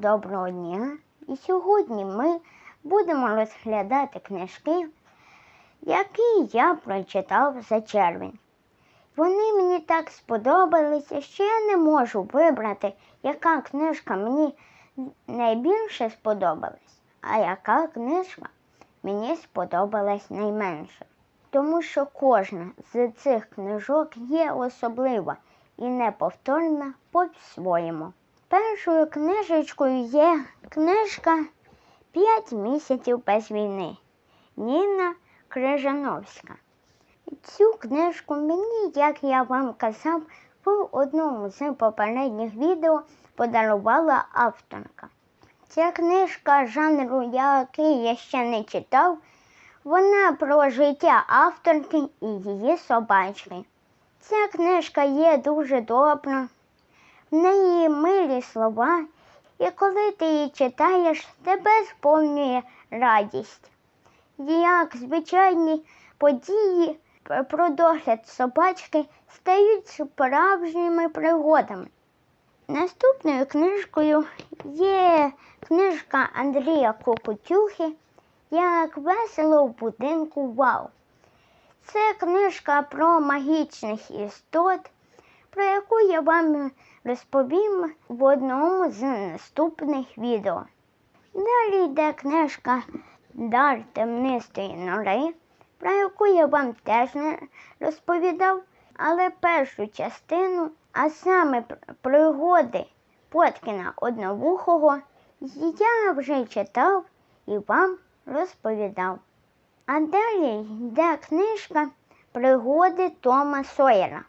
доброго дня! І сьогодні ми будемо розглядати книжки, які я прочитав за червень. Вони мені так сподобалися, що я не можу вибрати, яка книжка мені найбільше сподобалась, а яка книжка мені сподобалась найменше. Тому що кожна з цих книжок є особлива і неповторна по-своєму. Першою книжечкою є книжка П'ять місяців без війни Ніна Крижановська. Цю книжку мені, як я вам казав, в одному з попередніх відео подарувала авторка. Ця книжка жанру, який я ще не читав, вона про життя авторки і її собачки. Ця книжка є дуже добра, в неї милі слова, і коли ти її читаєш, тебе сповнює радість. Як звичайні події про догляд собачки стають справжніми пригодами. Наступною книжкою є книжка Андрія Кокутюхи Як весело в будинку Вау. Це книжка про магічних істот, про яку я вам розповім в одному з наступних відео. Далі йде книжка Дар темнистої нори, про яку я вам теж не розповідав, але першу частину, а саме пригоди Поткіна Одновухого, я вже читав і вам розповідав. А далі йде книжка Пригоди Тома Сойера.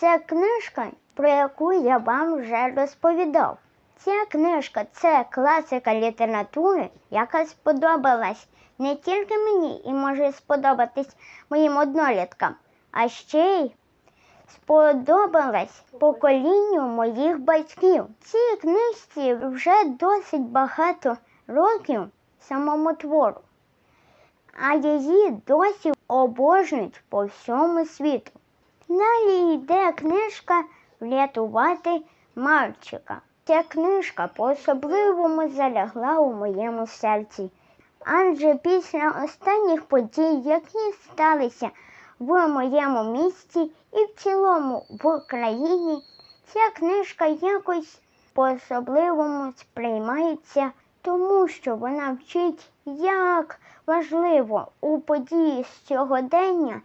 Це книжка, про яку я вам вже розповідав. Ця книжка це класика літератури, яка сподобалась не тільки мені і може сподобатись моїм одноліткам, а ще й сподобалась поколінню моїх батьків. Цій книжці вже досить багато років самому твору, а її досі обожнюють по всьому світу. Далі йде книжка Врятувати Марчика. Ця книжка по-особливому залягла у моєму серці. Адже після останніх подій, які сталися в моєму місті і в цілому в країні, ця книжка якось по-особливому сприймається, тому що вона вчить, як важливо у події сьогодення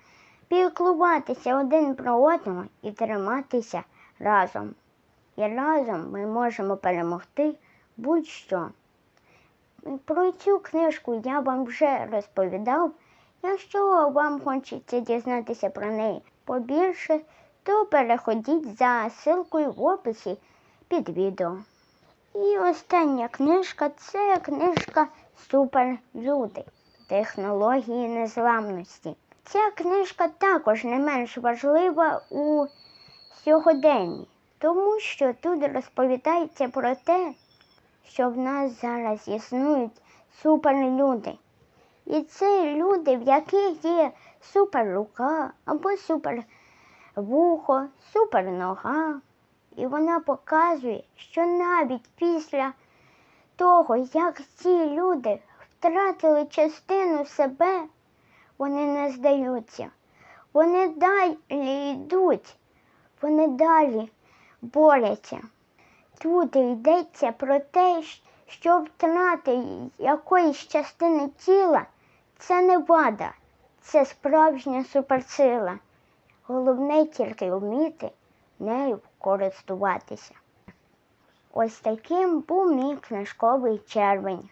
піклуватися один про одного і триматися разом. І разом ми можемо перемогти будь-що. Про цю книжку я вам вже розповідав. Якщо вам хочеться дізнатися про неї побільше, то переходіть за ссылкою в описі під відео. І остання книжка це книжка Суперлюди технології незламності. Ця книжка також не менш важлива у сьогоденні, тому що тут розповідається про те, що в нас зараз існують суперлюди. І це люди, в яких є суперрука або супервухо, супернога. І вона показує, що навіть після того, як ці люди втратили частину себе, вони не здаються. Вони далі йдуть, вони далі борються. Тут йдеться про те, що втрати якоїсь частини тіла це не вада, це справжня суперсила. Головне тільки вміти нею користуватися. Ось таким був мій книжковий червень.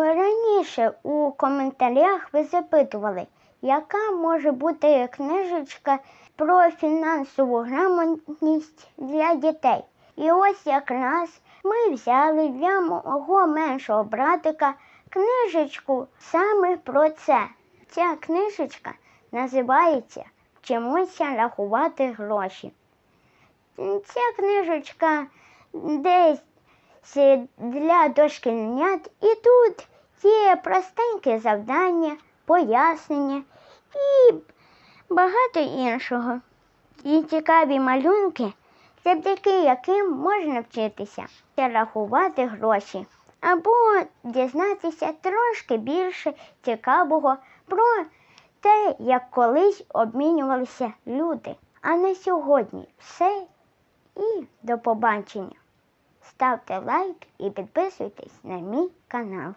Раніше у коментарях ви запитували, яка може бути книжечка про фінансову грамотність для дітей. І ось якраз ми взяли для мого меншого братика книжечку саме про це. Ця книжечка називається Вчимося рахувати гроші. Ця книжечка десь для дошкільнят, і тут є простеньке завдання, пояснення і багато іншого. І цікаві малюнки завдяки яким можна вчитися та рахувати гроші, або дізнатися трошки більше цікавого про те, як колись обмінювалися люди. А на сьогодні все і до побачення. Ставте лайк і підписуйтесь на мій канал.